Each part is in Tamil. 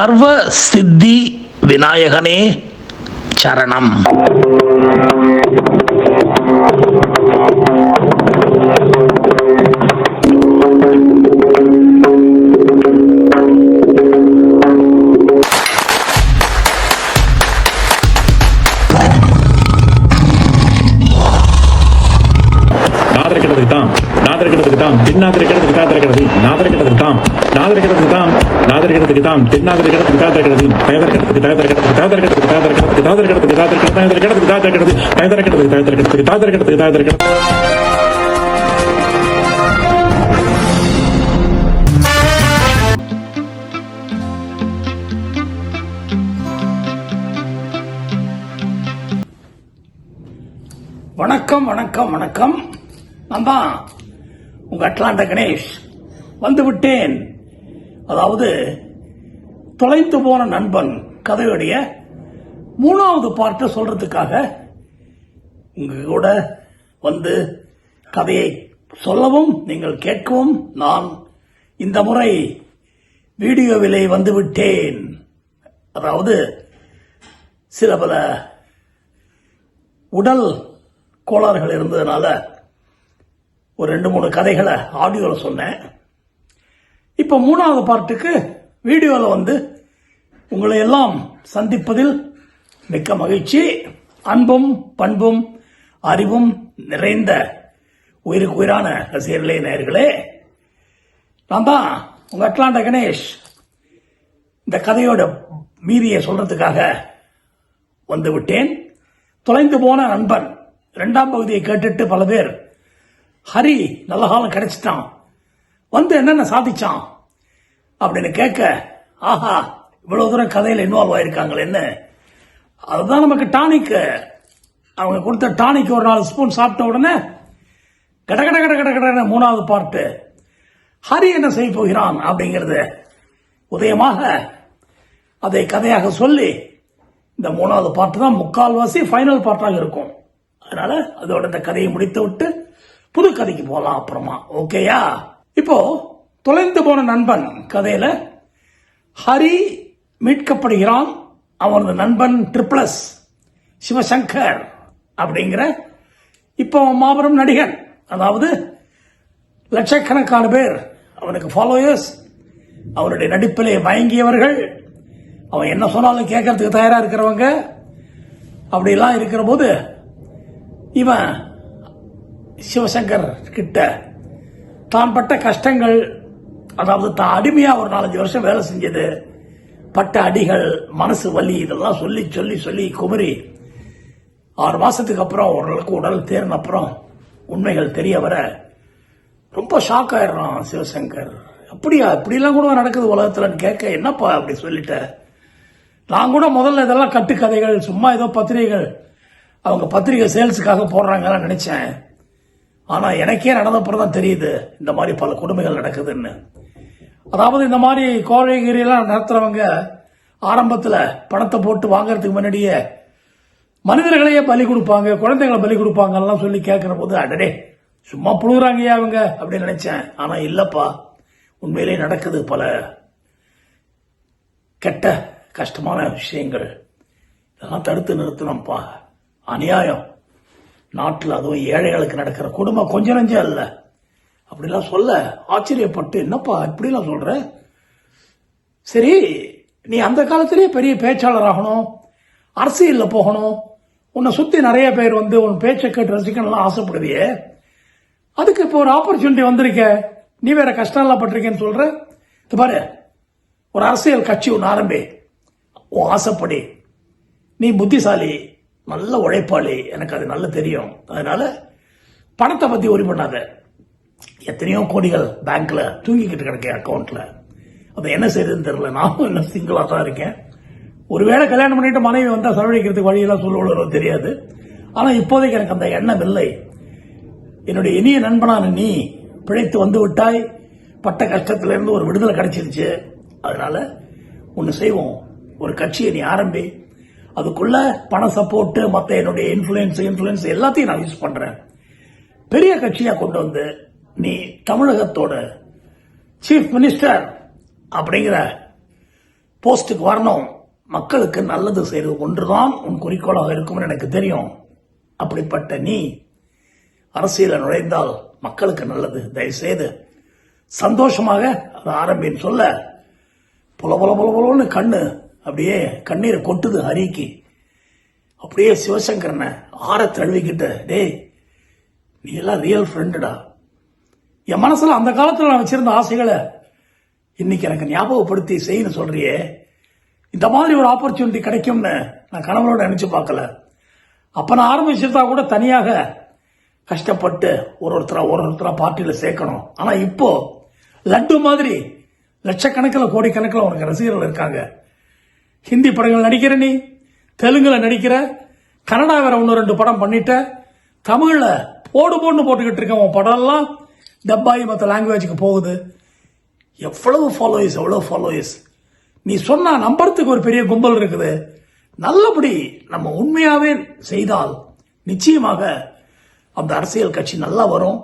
சர்வ சித்தி விநாயகனே சரணம். நாதரிக்கிறதுக்கு தான் நாதரிக்கிறதுக்கு தாம் தின்னாதரிக்கிறதுக்கு தாதரிக்கிறது நாதரிக்கிறதுக்கு தான் நாதரிக்கிறதுக்கு தான் நாதரிக்கிறதுக்கு தாம் தின்னாதரிக்கிறதுக்கு தாதரிக்கிறது தயதரிக்கிறதுக்கு தயதரிக்கிறதுக்கு தாதரிக்கிறதுக்கு தாதரிக்கிறதுக்கு தாதரிக்கிறதுக்கு தாதரிக்கிறதுக்கு தயதரிக்கிறதுக்கு தாதரிக்கிறது தயதரிக்கிறதுக்கு தாதரிக்கிறதுக்கு தாதரிக்கிறதுக்கு தாதரிக்கிறது வணக்கம் வணக்கம் வணக்கம் நான் தான் உங்க அட்லாண்ட கணேஷ் வந்து விட்டேன் அதாவது தொலைந்து போன நண்பன் கதையுடைய மூணாவது பார்ட்டை சொல்றதுக்காக உங்க கூட வந்து கதையை சொல்லவும் நீங்கள் கேட்கவும் நான் இந்த முறை வீடியோவிலே வந்துவிட்டேன். அதாவது சில பல உடல் கோளாறுகள் இருந்ததுனால ஒரு ரெண்டு மூணு கதைகளை ஆடியோவில் சொன்னேன். இப்போ மூணாவது பார்ட்டுக்கு வீடியோவில் வந்து உங்களை எல்லாம் சந்திப்பதில் மிக்க மகிழ்ச்சி. அன்பும் பண்பும் அறிவும் நிறைந்த உயிருக்கு உயிரான ரசிகர்களே நேர்களே நான் தான் உங்கள் அட்லாண்ட கணேஷ். இந்த கதையோட மீதியை சொல்றதுக்காக வந்து விட்டேன். தொலைந்து போன நண்பன். ரெண்டாம் பகுதியை கேட்டுட்டு பல பேர் ஹரி நல்ல காலம் கிடைச்சிட்டான். வந்து என்னென்ன சாதிச்சான்? அப்படின்னு கேட்க ஆஹா இவ்வளவு தூரம் கதையில் இன்வால்வ் ஆயிருக்காங்களேன்னு அதுதான் நமக்கு டானிக் அவங்க கொடுத்த டானிக் ஒரு நாலு ஸ்பூன் சாப்பிட்ட உடனே கட கட கட கட கடன்னு மூணாவது பார்ட்டு ஹரி என்ன செய்ய போகிறான் அப்படிங்கிறது உதயமாக அதை கதையாக சொல்லி இந்த மூணாவது பாட்டு தான் முக்கால்வாசி ஃபைனல் பார்ட்டாக இருக்கும். அதனால அதோட இந்த கதையை முடித்து விட்டு புது கதைக்கு போகலாம் அப்புறமா. ஓகேயா இப்போ தொலைந்து போன நண்பன் கதையில ஹரி மீட்கப்படுகிறான் அவனது நண்பன் ட்ரிப்ளஸ் சிவசங்கர் அப்படிங்கிற இப்போ மாபெரும் நடிகன் அதாவது லட்சக்கணக்கான பேர் அவனுக்கு ஃபாலோயர்ஸ் அவனுடைய நடிப்பிலே மயங்கியவர்கள் அவன் என்ன சொன்னாலும் கேட்கறதுக்கு தயாராக இருக்கிறவங்க அப்படிலாம் இருக்கிற போது இவன் சிவசங்கர் கிட்ட தான் பட்ட கஷ்டங்கள் அதாவது தான் அடிமையாக ஒரு நாலஞ்சு வருஷம் வேலை செஞ்சது. பட்ட அடிகள் மனசு வலி இதெல்லாம் சொல்லி சொல்லி சொல்லி குமரி ஆறு மாதத்துக்கு அப்புறம் ஓரளவுக்கு உடல் தேர்ன அப்புறம் உண்மைகள் தெரிய வர ரொம்ப ஷாக் ஆயிடுறான் சிவசங்கர். அப்படியா இப்படிலாம் கூட நடக்குது உலகத்துலன்னு கேட்க என்னப்பா அப்படி சொல்லிட்ட? நான் கூட முதல்ல இதெல்லாம் கட்டுக்கதைகள் சும்மா ஏதோ பத்திரிகைகள். அவங்க பத்திரிகை சேல்ஸுக்காக போடுறாங்கன்னு நினச்சேன். ஆனால் எனக்கே நடந்தப்புறம் தான் தெரியுது இந்த மாதிரி பல கொடுமைகள் நடக்குதுன்னு. அதாவது இந்த மாதிரி கோழைகிரியெல்லாம் நடத்துகிறவங்க ஆரம்பத்தில் பணத்தை போட்டு வாங்குறதுக்கு முன்னாடியே மனிதர்களையே பலி கொடுப்பாங்க குழந்தைங்களை பலி கொடுப்பாங்கலாம் சொல்லி கேட்குற போது அடடே சும்மா புழுகுறாங்கய்யா அவங்க அப்படின்னு நினைச்சேன். ஆனால் இல்லைப்பா உண்மையிலே நடக்குது பல கெட்ட கஷ்டமான விஷயங்கள். இதெல்லாம் தடுத்து நிறுத்தணும்ப்பா. அநியாயம். நாட்டில் அதுவும் ஏழைகளுக்கு நடக்கிற குடும்பம் கொஞ்சம் நஞ்சம் இல்ல அப்படிலாம் சொல்ல ஆச்சரியப்பட்டு என்னப்பா இப்படிலாம் சொல்ற? சரி நீ அந்த காலத்திலேயே பெரிய பேச்சாளர் ஆகணும் அரசியலில் போகணும் உன்னை சுத்தி நிறைய பேர் வந்து உன் பேச்சை கேட்டு ரசிக்கணும்லாம் ஆசைப்படுவியே. அதுக்கு இப்போ ஒரு ஆப்பர்ச்சுனிட்டி வந்திருக்க. நீ வேற கஷ்டம்லாம் பட்டிருக்கேன்னு சொல்ற? இது பாரு ஒரு அரசியல் கட்சி ஒன்று ஆரம்பி. உன் ஆசைப்படி. நீ புத்திசாலி. நல்ல உழைப்பாளி. எனக்கு அது நல்ல தெரியும். அதனால பணத்தை பத்தி ஒரி பண்ணாத. எத்தனையோ கோடிகள் பேங்க்ல தூங்கிக்கிட்டு கிடக்க அக்கௌண்ட்ல அது என்ன செய்யுதுன்னு தெரியல. நானும் என்ன சிங்கிளா தான் இருக்கேன். ஒருவேளை கல்யாணம் பண்ணிட்டு மனைவி வந்தா செலவழிக்கிறதுக்கு வழியெல்லாம் சொல்லுவளோ தெரியாது. ஆனா இப்போதைக்கு எனக்கு அந்த எண்ணம் இல்லை. என்னுடைய இனிய நண்பனான நீ பிழைத்து வந்து விட்டாய். பட்ட கஷ்டத்திலிருந்து ஒரு விடுதலை கிடைச்சிருச்சு. அதனால ஒன்று செய்வோம். ஒரு கட்சியை நீ ஆரம்பி. அதுக்குள்ள பண சப்போர்ட்டு மற்ற என்னுடைய இன்ஃப்ளூயன்ஸ் இன்ஃப்ளூயன்ஸ் எல்லாத்தையும் நான் யூஸ் பண்ணுறேன் பெரிய கட்சியாக கொண்டு வந்து நீ தமிழகத்தோட சீஃப் மினிஸ்டர் அப்படிங்கிற போஸ்ட்டுக்கு வரணும். மக்களுக்கு நல்லது செய்வது ஒன்றுதான் உன் குறிக்கோளாக இருக்கும்னு எனக்கு தெரியும். அப்படிப்பட்ட நீ அரசியல நுழைந்தால் மக்களுக்கு நல்லது. தயவுசெய்து சந்தோஷமாக அதை ஆரம்பின்னு சொல்ல. புல புல புல புலன்னு கண்ணு அப்படியே கண்ணீரை கொட்டுது ஹரிக்கு. அப்படியே சிவசங்கரனை ஆற தழுவிக்கிட்ட டேய் நீ எல்லாம் ரியல் ஃப்ரெண்டுடா என் மனசில் அந்த காலத்தில் நான் வச்சிருந்த ஆசைகளை இன்னைக்கு எனக்கு ஞாபகப்படுத்தி செய்யணும் சொல்றியே. இந்த மாதிரி ஒரு ஆப்பர்ச்சுனிட்டி கிடைக்கும்னு நான் கணவனோட நினச்சி பார்க்கல. அப்போ நான் ஆரம்பிச்சிருந்தா கூட தனியாக கஷ்டப்பட்டு ஒரு ஒருத்தராக ஒரு ஒருத்தராக பார்ட்டியில் சேர்க்கணும். ஆனால் இப்போ லட்டு மாதிரி லட்சக்கணக்கில் கோடிக்கணக்கில் உனக்கு ரசிகர்கள் இருக்காங்க. ஹிந்தி படங்கள் நடிக்கிற நீ தெலுங்குல நடிக்கிற கன்னடா வேற ஒன்று ரெண்டு படம் பண்ணிட்ட தமிழ்ல போடு போடுன்னு போட்டுக்கிட்டு இருக்க உன் படம் எல்லாம் டப்பாயி மற்ற லாங்குவேஜுக்கு போகுது. எவ்வளவு ஃபாலோயர்ஸ் எவ்வளவு ஃபாலோயர்ஸ் நீ சொன்னா நம்புறதுக்கு ஒரு பெரிய கும்பல் இருக்குது. நல்லபடி நம்ம உண்மையாவே செய்தால் நிச்சயமாக அந்த அரசியல் கட்சி நல்லா வரும்.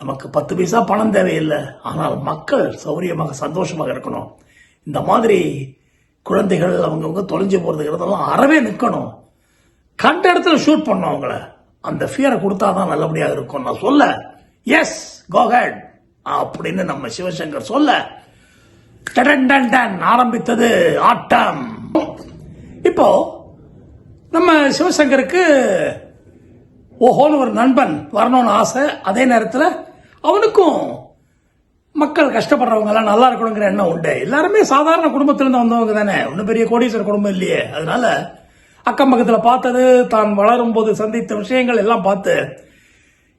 நமக்கு பத்து பைசா பணம் தேவையில்லை. ஆனால் மக்கள் சௌரியமாக சந்தோஷமாக இருக்கணும். இந்த மாதிரி குழந்தைகள் அவங்கவுங்க தொலைஞ்சு போகிறதுங்கிறதெல்லாம் அறவே நிற்கணும் கண்ட இடத்துல ஷூட் பண்ணோம் அவங்கள. அந்த ஃபியரை கொடுத்தாதான் நல்லபடியாக இருக்கும். நான் சொல்ல எஸ் கோஹட் அப்படின்னு நம்ம சிவசங்கர் சொல்ல டன் டன் ஆரம்பித்தது ஆட்டம். இப்போ நம்ம சிவசங்கருக்கு ஓஹோன்னு ஒரு நண்பன் வரணும்னு ஆசை. அதே நேரத்தில் அவனுக்கும் மக்கள் கஷ்டப்படுறவங்க எல்லாம் நல்லா இருக்கணுங்கிற எண்ணம் உண்டு. எல்லாருமே சாதாரண குடும்பத்திலிருந்து வந்தவங்க தானே. ஒன்றும் பெரிய கோடீஸ்வரர் குடும்பம் இல்லையே. அதனால அக்கம் பக்கத்தில் பார்த்தது தான் வளரும் போது சந்தித்த விஷயங்கள் எல்லாம் பார்த்து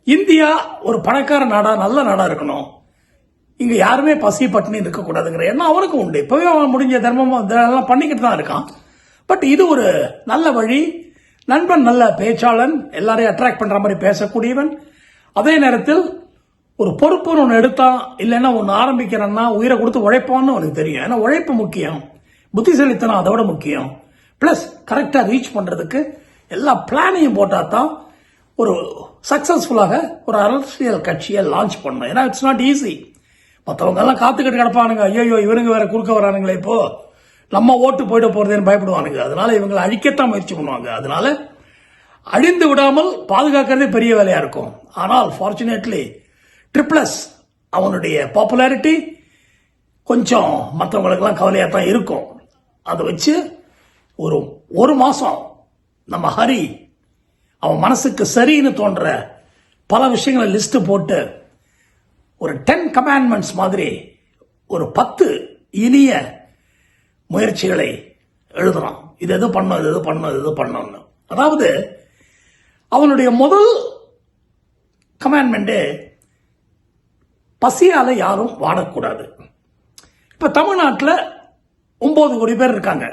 இந்தியா ஒரு பணக்கார நாடா நல்ல நாடா இருக்கணும். இங்க யாருமே பசி பட்டினி இருக்கக்கூடாதுங்கிற எண்ணம் அவனுக்கும் உண்டு. இப்பவே அவன் முடிஞ்ச தர்மம் இதெல்லாம் பண்ணிக்கிட்டு தான் இருக்கான். பட் இது ஒரு நல்ல வழி. நண்பன் நல்ல பேச்சாளன். எல்லாரையும் அட்ராக்ட் பண்ற மாதிரி பேசக்கூடியவன். அதே நேரத்தில் ஒரு பொறுப்புன்னு ஒன்று எடுத்தான் இல்லைன்னா ஒன்று ஆரம்பிக்கிறேன்னா உயிரை கொடுத்து உழைப்பான்னு அவனுக்கு தெரியும். ஏன்னா உழைப்பு முக்கியம். புத்திசாலித்தனம் அதோட முக்கியம். ப்ளஸ் கரெக்டாக ரீச் பண்ணுறதுக்கு எல்லா பிளானையும் போட்டால் தான் ஒரு சக்ஸஸ்ஃபுல்லாக ஒரு அரசியல் கட்சியை லான்ச் பண்ணணும். ஏன்னா இட்ஸ் நாட் ஈஸி மற்றவங்க எல்லாம் காத்துக்கிட்டு கிடப்பானுங்க. ஐயோ இவனுங்க வேற குறுக்க வரானுங்களே இப்போ. நம்ம ஓட்டு போயிட போகிறதுன்னு பயப்படுவானுங்க. அதனால இவங்களை அழிக்கத்தான் முயற்சி பண்ணுவாங்க. அதனால அழிந்து விடாமல் பாதுகாக்கிறதே பெரிய வேலையாக இருக்கும். ஆனால் ஃபார்ச்சுனேட்லி ட்ரிப்ளஸ் அவனுடைய பாப்புலாரிட்டி கொஞ்சம் மற்றவங்களுக்கெல்லாம் கவலையாக தான் இருக்கும். அதை வச்சு ஒரு ஒரு மாதம் நம்ம ஹரி அவன் மனசுக்கு சரின்னு தோன்ற பல விஷயங்களை லிஸ்ட்டு போட்டு ஒரு டென் கமாண்ட்மெண்ட்ஸ் மாதிரி ஒரு பத்து இனிய முயற்சிகளை எழுதுறான். இது எது பண்ணும் இது எது பண்ணும் இது எது பண்ணணும்னு. அதாவது அவனுடைய முதல் கமாண்ட்மெண்ட்டு பசியால் யாரும் வாடக்கூடாது. இப்போ தமிழ்நாட்டில் ஒம்பது கோடி பேர் இருக்காங்க.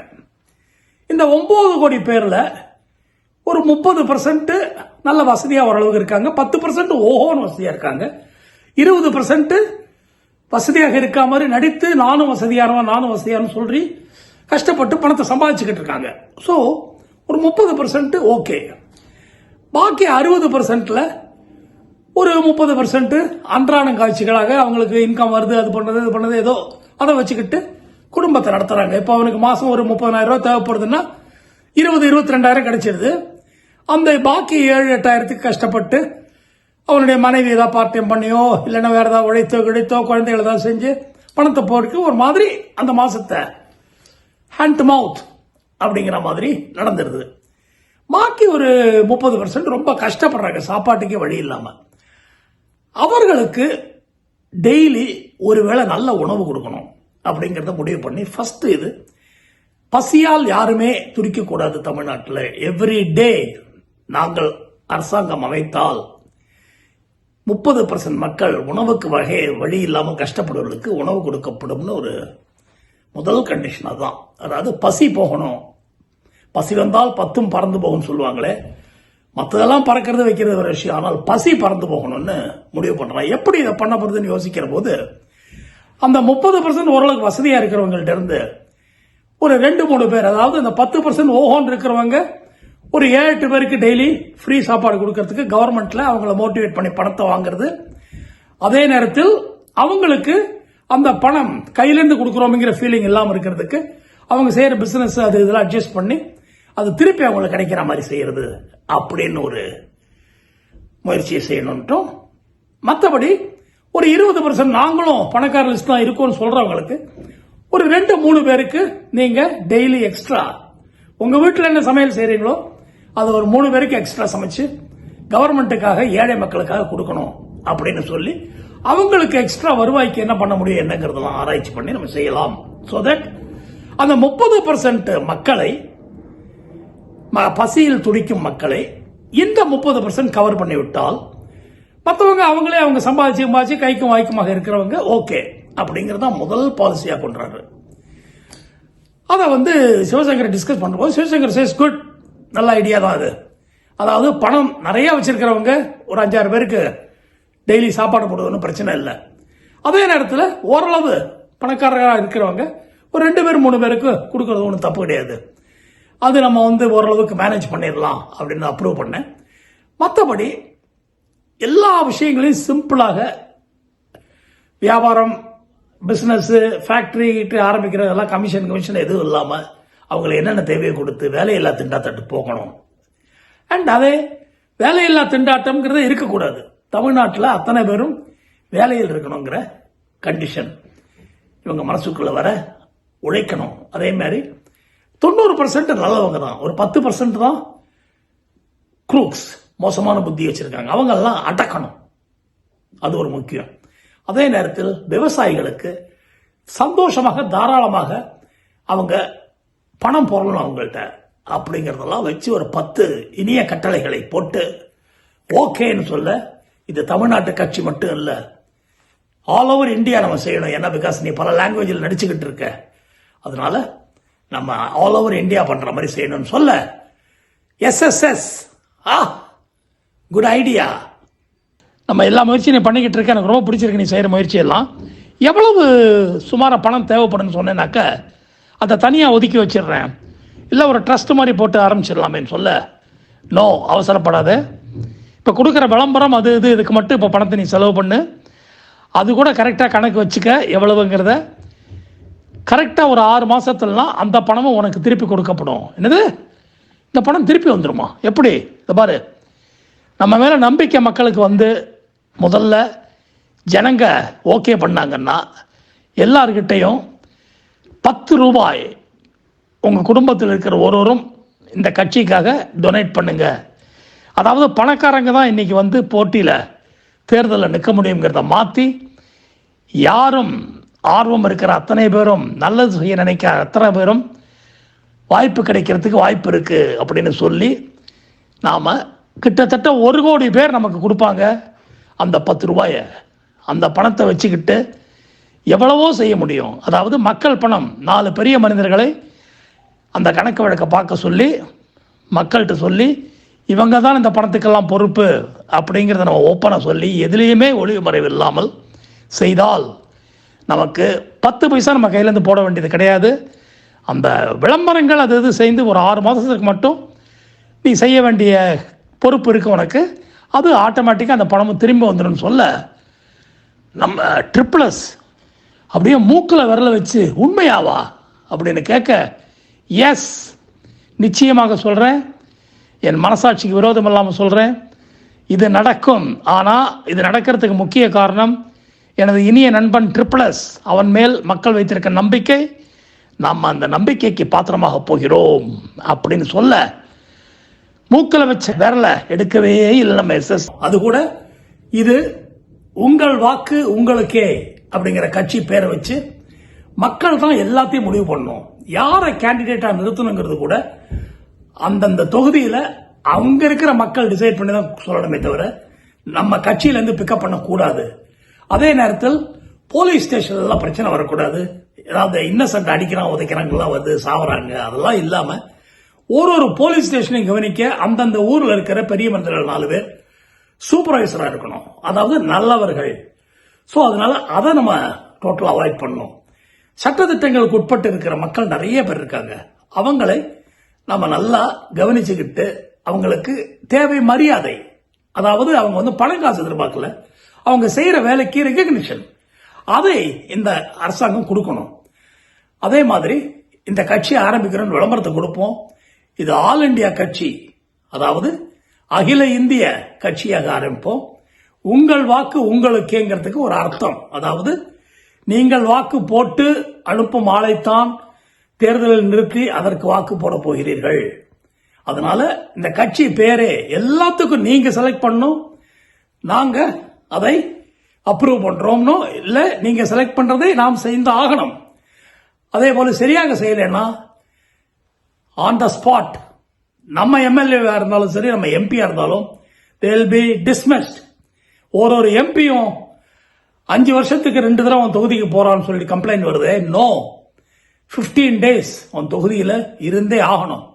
இந்த ஒம்பது கோடி பேரில் ஒரு முப்பது பர்சன்ட்டு நல்ல வசதியாக ஓரளவுக்கு இருக்காங்க. பத்து பர்சன்ட் ஓஹோன்னு வசதியாக இருக்காங்க. இருபது பர்சன்ட்டு வசதியாக இருக்கா மாதிரி நடித்து நானும் வசதியானவன் நானும் வசதியானு சொல்லி கஷ்டப்பட்டு பணத்தை சம்பாதிச்சுக்கிட்டு இருக்காங்க. ஸோ ஒரு முப்பது பர்சன்ட் ஓகே. பாக்கி அறுபது பர்சன்ட்டில் ஒரு முப்பது பர்சன்ட் அன்றாடம் காட்சிகளாக அவங்களுக்கு இன்கம் வருது அது பண்ணுறது இது பண்ணுறது ஏதோ அதை வச்சுக்கிட்டு குடும்பத்தை நடத்துறாங்க. இப்போ அவனுக்கு மாசம் ஒரு முப்பதாயிரம் ரூபாய் தேவைப்படுதுன்னா இருபது இருபத்தி ரெண்டாயிரம் கிடைச்சிருது. அந்த பாக்கி ஏழு எட்டாயிரத்துக்கு கஷ்டப்பட்டு அவனுடைய மனைவி ஏதாவது பார்ட் டைம் பண்ணியோ இல்லைன்னா வேற ஏதாவது உழைத்தோ கிடைத்தோ குழந்தைகள் ஏதாவது செஞ்சு பணத்தை போட்டு ஒரு மாதிரி அந்த மாசத்தை ஹேண்ட் டு மவுத் அப்படிங்கிற மாதிரி நடந்துடுது பாக்கி ஒரு முப்பது பர்சன்ட் ரொம்ப கஷ்டப்படுறாங்க. சாப்பாட்டுக்கே வழி இல்லாமல் அவர்களுக்கு டெய்லி ஒருவேளை நல்ல உணவு கொடுக்கணும் அப்படிங்கிறத முடிவு பண்ணி ஃபர்ஸ்ட் இது பசியால் யாருமே துடிக்கக்கூடாது தமிழ்நாட்டில். எவ்ரி டே நாங்கள் அரசாங்கம் அமைத்தால் முப்பது பர்சன்ட் மக்கள் உணவுக்கு வகை வழி இல்லாமல் கஷ்டப்படுவர்களுக்கு உணவு கொடுக்கப்படும்னு ஒரு முதல் கண்டிஷன் அதுதான். அதாவது பசி போகணும். பசி வந்தால் பத்தும் பறந்து போகும்னு சொல்லுவாங்களே. மற்றதெல்லாம் பறக்கிறது வைக்கிறது ஒரு விஷயம். ஆனால் பசி பறந்து போகணும்னு முடிவு பண்ணுறான் எப்படி இதை பண்ண போகிறதுன்னு யோசிக்கிற போது அந்த முப்பது பர்சன்ட் ஓரளவுக்கு வசதியாக இருக்கிறவங்கள்ட்ட இருந்து ஒரு ரெண்டு மூணு பேர் அதாவது அந்த பத்து பர்சன்ட் ஓஹோன்னு இருக்கிறவங்க ஒரு ஏழு எட்டு பேருக்கு டெய்லி ஃப்ரீ சாப்பாடு கொடுக்கறதுக்கு கவர்மெண்ட்ல அவங்கள மோட்டிவேட் பண்ணி பணத்தை வாங்குறது. அதே நேரத்தில் அவங்களுக்கு அந்த பணம் கையிலேருந்து கொடுக்குறோம்ங்கிற ஃபீலிங் இல்லாமல் இருக்கிறதுக்கு அவங்க செய்கிற பிஸ்னஸ் அது இதெல்லாம் அட்ஜஸ்ட் பண்ணி அது திருப்பி அவங்களுக்கு கிடைக்கிற மாதிரி செய்யறது அப்படின்னு ஒரு முயற்சியை செய்யணும்ட்டும் மற்றபடி ஒரு இருபது பர்சன்ட் நாங்களும் பணக்கார லிஸ்ட் தான் இருக்கோம்னு சொல்றவங்களுக்கு ஒரு ரெண்டு மூணு பேருக்கு நீங்க டெய்லி எக்ஸ்ட்ரா உங்க வீட்டில் என்ன சமையல் செய்றீங்களோ அது ஒரு மூணு பேருக்கு எக்ஸ்ட்ரா சமைச்சு கவர்மெண்ட்டுக்காக ஏழை மக்களுக்காக கொடுக்கணும் அப்படின்னு சொல்லி அவங்களுக்கு எக்ஸ்ட்ரா வருவாய்க்கு என்ன பண்ண முடியும் என்னங்கிறதெல்லாம் ஆராய்ச்சி பண்ணி நம்ம செய்யலாம். ஸோ தட் அந்த முப்பது பர்சன்ட் மக்களை பசியில் துடிக்கும் மக்களை இந்த முப்பது பர்சன்ட் கவர் பண்ணி விட்டால் மற்றவங்க அவங்களே அவங்க சம்பாதிச்சு சம்பாதிச்சு கைக்கும் வாய்க்குமாக இருக்கிறவங்க ஓகே. அப்படிங்கறத முதல் பாலிசியாக கொண்டாரு அதை வந்து சிவசங்கர் டிஸ்கஸ் பண்ணும்போது சிவசங்கர் சேஸ் குட் நல்ல ஐடியா தான் அது. அதாவது பணம் நிறைய வச்சிருக்கிறவங்க ஒரு அஞ்சாறு பேருக்கு டெய்லி சாப்பாடு போடுறதுன்னு பிரச்சனை இல்லை. அதே நேரத்தில் ஓரளவு பணக்காரராக இருக்கிறவங்க ஒரு ரெண்டு பேர் மூணு பேருக்கு கொடுக்கறது ஒன்றும் தப்பு கிடையாது. அது நம்ம வந்து ஓரளவுக்கு மேனேஜ் பண்ணிடலாம் அப்படின்னு அப்ரூவ் பண்ணேன். மற்றபடி எல்லா விஷயங்களையும் சிம்பிளாக வியாபாரம் பிஸ்னஸ்ஸு ஃபேக்ட்ரி ஆரம்பிக்கிறதெல்லாம் கமிஷன் கமிஷன் எதுவும் இல்லாமல் அவங்களுக்கு என்னென்ன தேவையை கொடுத்து வேலையில்லா திண்டாட்டத்து போகணும். அண்ட் அதே வேலையில்லா திண்டாட்டம்ங்கிறது இருக்கக்கூடாது. தமிழ்நாட்டில் அத்தனை பேரும் வேலையில் இருக்கணுங்கிற கண்டிஷன் இவங்க மனசுக்குள்ளே வர உழைக்கணும். அதே மாதிரி தொண்ணூறு பர்சன்ட் நல்லவங்க தான். ஒரு பத்து பர்சன்ட் தான் குரூக்ஸ் மோசமான புத்தி வச்சிருக்காங்க. அவங்கெல்லாம் அடக்கணும். அது ஒரு முக்கியம். அதே நேரத்தில் விவசாயிகளுக்கு சந்தோஷமாக தாராளமாக அவங்க பணம் போடணும் அவங்கள்ட்ட. அப்படிங்கிறதெல்லாம் வச்சு ஒரு பத்து இனிய கட்டளைகளை போட்டு ஓகேன்னு சொல்ல இது தமிழ்நாட்டு கட்சி மட்டும் இல்லை. ஆல் ஓவர் இந்தியா நம்ம செய்யணும். ஏன்னா பிகாஸ் நீ பல லாங்குவேஜில் நடிச்சுக்கிட்டு இருக்க. அதனால நம்ம ஆல் ஓவர் இந்தியா பண்ற மாதிரி செய்யணும்னு சொல்ல. எஸ்எஸ்எஸ் ஆ குட் ஐடியா நம்ம எல்லா முயற்சியும் நீ பண்ணிக்கிட்டு இருக்க. எனக்கு ரொம்ப பிடிச்சிருக்கு நீ செய்கிற முயற்சி எல்லாம் எவ்வளவு சுமாராக பணம் தேவைப்படும்னு சொன்னேனாக்க அதை தனியாக ஒதுக்கி வச்சிடுறேன். இல்லை ஒரு ட்ரஸ்ட் மாதிரி போட்டு ஆரம்பிச்சிடலாமேன்னு சொல்ல. நோ அவசரப்படாத. இப்போ கொடுக்குற விளம்பரம் அது இது இதுக்கு மட்டும் இப்போ பணத்தை நீ செலவு பண்ணு. அது கூட கரெக்டாக கணக்கு வச்சுக்க எவ்வளவுங்கிறத கரெக்டாக ஒரு ஆறு மாதத்துலலாம் அந்த பணமும் உனக்கு திருப்பி கொடுக்கப்படும். என்னது? இந்த பணம் திருப்பி வந்துடுமா எப்படி? இந்த பாரு. நம்ம மேலே நம்பிக்கை மக்களுக்கு வந்து முதல்ல ஜனங்க ஓகே பண்ணாங்கன்னா எல்லார்கிட்டையும் பத்து ரூபாய் உங்கள் குடும்பத்தில் இருக்கிற ஒருவரும் இந்த கட்சிக்காக டொனேட் பண்ணுங்க. அதாவது பணக்காரங்க தான் இன்றைக்கி வந்து போட்டியில் தேர்தலில் நிற்க முடியுங்கிறத மாற்றி யாரும் ஆர்வம் இருக்கிற அத்தனை பேரும் நல்லது செய்ய நினைக்கிற அத்தனை பேரும் வாய்ப்பு கிடைக்கிறதுக்கு வாய்ப்பு இருக்கு அப்படின்னு சொல்லி நாம கிட்டத்தட்ட ஒரு கோடி பேர் நமக்கு கொடுப்பாங்க. அந்த பத்து ரூபாயை அந்த பணத்தை வச்சுக்கிட்டு எவ்வளவோ செய்ய முடியும். அதாவது மக்கள் பணம் நாலு பெரிய மனிதர்களை அந்த கணக்கு வழக்கை பார்க்க சொல்லி மக்கள்கிட்ட சொல்லி இவங்க தான் இந்த பணத்துக்கெல்லாம் பொறுப்பு அப்படிங்கிறத நம்ம ஓப்பனாக சொல்லி எதுலேயுமே ஒளிவு மறைவு இல்லாமல் செய்தால் நமக்கு பத்து பைசா நம்ம கையிலேருந்து போட வேண்டியது கிடையாது. அந்த விளம்பரங்கள் அது இது சேர்ந்து ஒரு ஆறு மாதத்துக்கு மட்டும் நீ செய்ய வேண்டிய பொறுப்பு இருக்கு உனக்கு. அது ஆட்டோமேட்டிக்காக அந்த பணமும் திரும்ப வந்துடும் சொல்ல நம்ம ட்ரிப்ளஸ் அப்படியே மூக்கில் விரல வச்சு உண்மையாவா அப்படின்னு கேட்க எஸ் நிச்சயமாக சொல்கிறேன் என் மனசாட்சிக்கு விரோதம் இல்லாமல் சொல்கிறேன் இது நடக்கும். ஆனால் இது நடக்கிறதுக்கு முக்கிய காரணம் எனது இனிய நண்பன் ட்ரிப்ளஸ் அவன் மேல் மக்கள் வைத்திருக்க நம்பிக்கை நாம் அந்த நம்பிக்கைக்கு பாத்திரமாக போகிறோம் அப்படின்னு சொல்ல மூக்கில் வச்ச விரல எடுக்கவே இல்லை நம்ம எஸ்எஸ் அது கூட இது உங்கள் வாக்கு உங்களுக்கே அப்படிங்கிற கட்சி பேரை வச்சு மக்கள் தான் எல்லாத்தையும் முடிவு பண்ணணும். யாரை கேண்டிடேட்டாக நிறுத்தணுங்கிறது கூட அந்தந்த தொகுதியில் அங்கே இருக்கிற மக்கள் டிசைட் பண்ணி தான் சொல்லணுமே தவிர நம்ம கட்சியிலேருந்து பிக்கப் பண்ணக்கூடாது. அதே நேரத்தில் போலீஸ் ஸ்டேஷன்ல பிரச்சனை வரக்கூடாது. ஏதாவது இன்னசென்ட் அடிக்கிறான் உதைக்கிறாங்கலாம் வந்து சாவறாங்க. அதெல்லாம் இல்லாம ஒரு ஒரு போலீஸ் ஸ்டேஷனையும் கவனிக்க அந்தந்த ஊரில் இருக்கிற பெரிய மனிதர்கள் நாலு பேர் சூப்பர்வைசரா இருக்கணும். அதாவது நல்லவர்கள். ஸோ அதனால அதை நம்ம டோட்டல் அவாய்ட் பண்ணணும். சட்டத்திட்டங்களுக்கு உட்பட்டு இருக்கிற மக்கள் நிறைய பேர் இருக்காங்க. அவங்களை நம்ம நல்லா கவனிச்சுக்கிட்டு அவங்களுக்கு தேவை மரியாதை. அதாவது அவங்க வந்து பணம் காசு எதிர்பார்க்கல. அவங்க செய்யற வேலைக்கு ரெகக்னிஷன் அதை இந்த அரசாங்கம் கொடுக்கணும். அதே மாதிரி இந்த கட்சி ஆரம்பிக்கிறோம் விளம்பரத்தை கொடுப்போம். இது ஆல் இந்தியா கட்சி அதாவது அகில இந்திய கட்சியாக ஆரம்பிப்போம். உங்கள் வாக்கு உங்களுக்கேங்கிறதுக்கு ஒரு அர்த்தம். அதாவது நீங்கள் வாக்கு போட்டு அனுப்பும் ஆளைத்தான் தேர்தலில் நிறுத்தி அதற்கு வாக்கு போட போகிறீர்கள். அதனால இந்த கட்சி பேரே எல்லாத்துக்கும் நீங்க செலக்ட் பண்ணும். நாங்க அதை அப்ரூவ் பண்றோம்னோ இல்லை நீங்க செலக்ட் பண்றதை நாம் செய்து ஆகணும். அதே போல சரியாக செய்யலைன்னா ஆன் த ஸ்பாட் நம்ம எம்எல்ஏவா இருந்தாலும் சரி நம்ம எம்பியா இருந்தாலும் தேல் பி டிஸ்மிஸ்ட் ஒரு ஒரு எம்பியும் அஞ்சு வருஷத்துக்கு ரெண்டு தடவை அவன் தொகுதிக்கு போறான்னு சொல்லி கம்ப்ளைண்ட் வருது. நோ 15 டேஸ் அவன் தொகுதியில் இருந்தே ஆகணும்.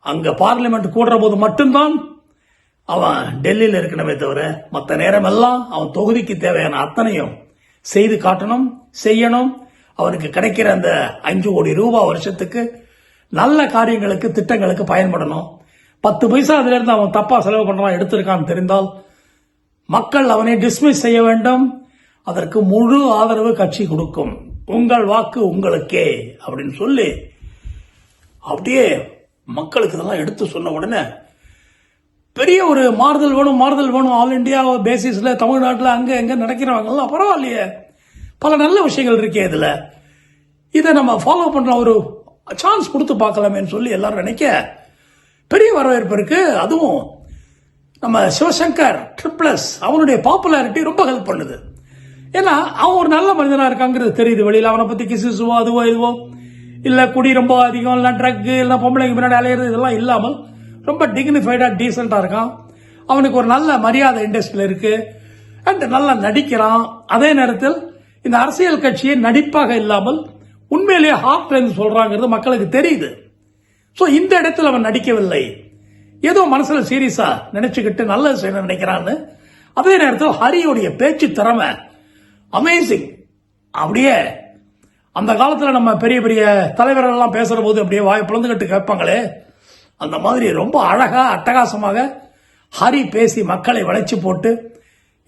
அங்க பார்லிமெண்ட் கூடுற போது மட்டும்தான் அவன் டெல்லியில் இருக்கணுமே தவிர மற்ற நேரமெல்லாம் அவன் தொகுதிக்கு தேவையான அத்தனையும் செய்து காட்டணும் செய்யணும். அவனுக்கு கிடைக்கிற அந்த அஞ்சு கோடி ரூபாய் வருஷத்துக்கு நல்ல காரியங்களுக்கு திட்டங்களுக்கு பயன்படணும். பத்து பைசா அதுல இருந்து அவன் தப்பா செலவு பண்றான் எடுத்திருக்கான்னு தெரிந்தால் மக்கள் அவனை டிஸ்மிஸ் செய்ய வேண்டும். அதற்கு முழு ஆதரவு கட்சி கொடுக்கும். உங்கள் வாக்கு உங்களுக்கே அப்படின்னு சொல்லி அப்படியே மக்களுக்கு இதெல்லாம் எடுத்து சொன்ன உடனே பெரிய ஒரு மாறுதல் வேணும் மாறுதல் வேணும். ஆல் இந்தியா பேசிஸில் தமிழ்நாட்டில் அங்கே எங்கே நடக்கிறவங்கலாம் பரவாயில்லையே. பல நல்ல விஷயங்கள் இருக்கே இதில். இதை நம்ம ஃபாலோ பண்ணுற ஒரு சான்ஸ் கொடுத்து பார்க்கலாமேன்னு சொல்லி எல்லாரும் நினைக்க பெரிய வரவேற்பு இருக்கு. அதுவும் நம்ம சிவசங்கர் ட்ரிப்ளஸ் அவனுடைய பாப்புலாரிட்டி ரொம்ப ஹெல்ப் பண்ணுது. ஏன்னா அவன் ஒரு நல்ல மனிதனாக இருக்காங்கிறது தெரியுது. வெளியில் அவனை பற்றி கிசிசுவோ அதுவோ இதுவோ. இல்லை குடி ரொம்ப அதிகம் இல்லை ட்ரக் இல்லை பொம்பளைங்க பின்னாடி அலையிறது இதெல்லாம் இல்லாமல் ரொம்ப டிக்னிஃபைடா டீசெண்டா இருக்கான். அவனுக்கு ஒரு நல்ல மரியாதை இண்டஸ்ட்ரியில் இருக்கு. அண்ட் நல்லா நடிக்கிறான். அதே நேரத்தில் இந்த அரசியல் கட்சியை நடிப்பாக இல்லாமல் உண்மையிலேயே ஹாஃப் இருந்து சொல்றாங்கிறது மக்களுக்கு தெரியுது. ஸோ இந்த இடத்துல அவன் நடிக்கவில்லை. ஏதோ மனசுல சீரியஸா நினைச்சுக்கிட்டு நல்லது செய்ய நினைக்கிறான்னு. அதே நேரத்தில் ஹரியோடைய பேச்சு திறமை அமேசிங் அப்படியே அந்த காலத்தில் நம்ம பெரிய பெரிய தலைவர்கள்லாம் பேசுற போது அப்படியே வாய் பிளந்துக்கிட்டு கேட்பாங்களே. அந்த மாதிரி ரொம்ப அழகாக அட்டகாசமாக ஹரி பேசி மக்களை வளைச்சு போட்டு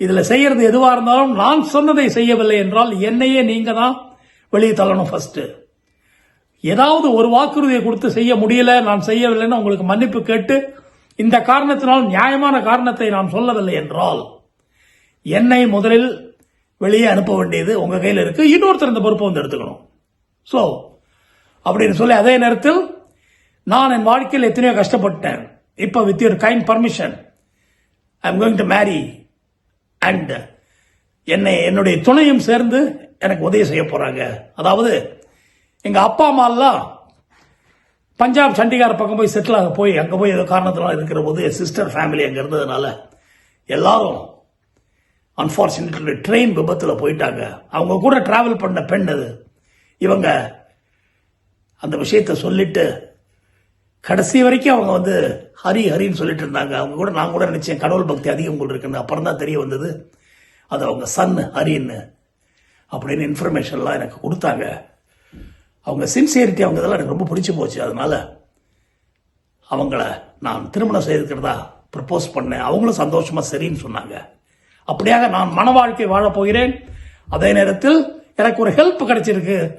இதில் செய்யறது எதுவாக இருந்தாலும் நான் சொன்னதை செய்யவில்லை என்றால் என்னையே நீங்கள் தான் வெளியே தள்ளணும் ஃபஸ்ட்டு ஏதாவது ஒரு வாக்குறுதியை கொடுத்து செய்ய முடியல நான் செய்யவில்லைன்னு உங்களுக்கு மன்னிப்பு கேட்டு இந்த காரணத்தினால் நியாயமான காரணத்தை நான் சொல்லவில்லை என்றால் என்னை முதலில் வெளியே அனுப்ப வேண்டியது உங்கள் கையில் இருக்கு. இன்னொருத்தர் இந்த பொறுப்பை வந்து எடுத்துக்கணும். ஸோ அப்படின்னு சொல்லி அதே நேரத்தில் நான் என் வாழ்க்கையில் எத்தனையோ கஷ்டப்பட்டேன். இப்போ with your kind permission I am going to marry and என்னை என்னுடைய துணையும் சேர்ந்து எனக்கு உதவி செய்ய போகிறாங்க அதாவது எங்கள் அப்பா அம்மாலாம் பஞ்சாப் சண்டிகார் பக்கம் போய் செட்டில் ஆக போய் அங்கே போய் ஏதோ காரணத்தினால இருக்கிற போது என் சிஸ்டர் ஃபேமிலி அங்கே இருந்ததுனால எல்லாரும் அன்ஃபார்ச்சுனேட்லி ட்ரெயின் விபத்தில் போயிட்டாங்க. அவங்க கூட ட்ராவல் பண்ண பெண் அது. இவங்க அந்த விஷயத்த சொல்லிட்டு கடைசி வரைக்கும் அவங்க வந்து ஹரி ஹரின்னு சொல்லிட்டு இருந்தாங்க. அவங்க கூட நான் கூட நினச்சேன். கடவுள் பக்தி அதிகம் உங்களுக்கு இருக்குன்னு. அப்புறம் தான் தெரிய வந்தது. அது அவங்க சன் ஹரின்னு அப்படின்னு இன்ஃபர்மேஷன்லாம் எனக்கு கொடுத்தாங்க. அவங்க சின்சியரிட்டி அவங்க இதெல்லாம் எனக்கு ரொம்ப பிடிச்சி போச்சு. அதனால அவங்கள நான் திருமணம் செய்திருக்கிறதா ப்ரப்போஸ் பண்ணேன். அவங்களும் சந்தோஷமாக சரின்னு சொன்னாங்க. அப்படியாக நான் மன வாழ்க்கை வாழப் போகிறேன். அதே நேரத்தில் எனக்கு ஒரு ஹெல்ப் கிடைச்சிருக்கு.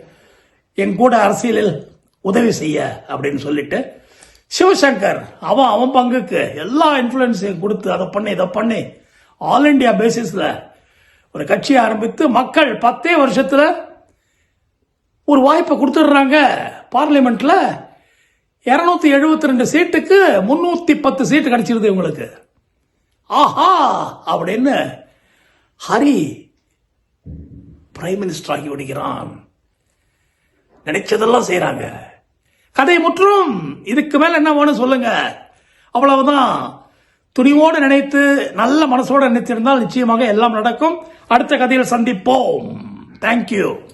என் கூட அரசியலில் உதவி செய்ய அப்படின்னு சொல்லிட்டு சிவசங்கர் அவன் அவன் பங்குக்கு எல்லா இன்ஃப்ளூயன்ஸையும் கொடுத்து அதை பண்ணி இதை பண்ணி. ஆல் இண்டியா பேசிஸில் ஒரு கட்சியை ஆரம்பித்து மக்கள் பத்தே வருஷத்தில் ஒரு வாய்ப்பை கொடுத்துடுறாங்க. பார்லிமெண்ட்டில் இரநூத்தி எழுபத்தி ரெண்டு சீட்டுக்கு முந்நூற்றி பத்து சீட்டு கிடைச்சிருது இவங்களுக்கு. ஆஹா! அப்படின்னு ஹரி பிரைம் மினிஸ்டர் ஆகி விடுகிறான். நினைச்சதெல்லாம் செய்கிறாங்க கதை முற்றும். இதுக்கு மேல என்ன வேணும் சொல்லுங்க. அவ்வளவுதான். துணிவோடு நினைத்து நல்ல மனசோடு நினைத்திருந்தால் நிச்சயமாக எல்லாம் நடக்கும். அடுத்த கதையில் சந்திப்போம். தேங்க்யூ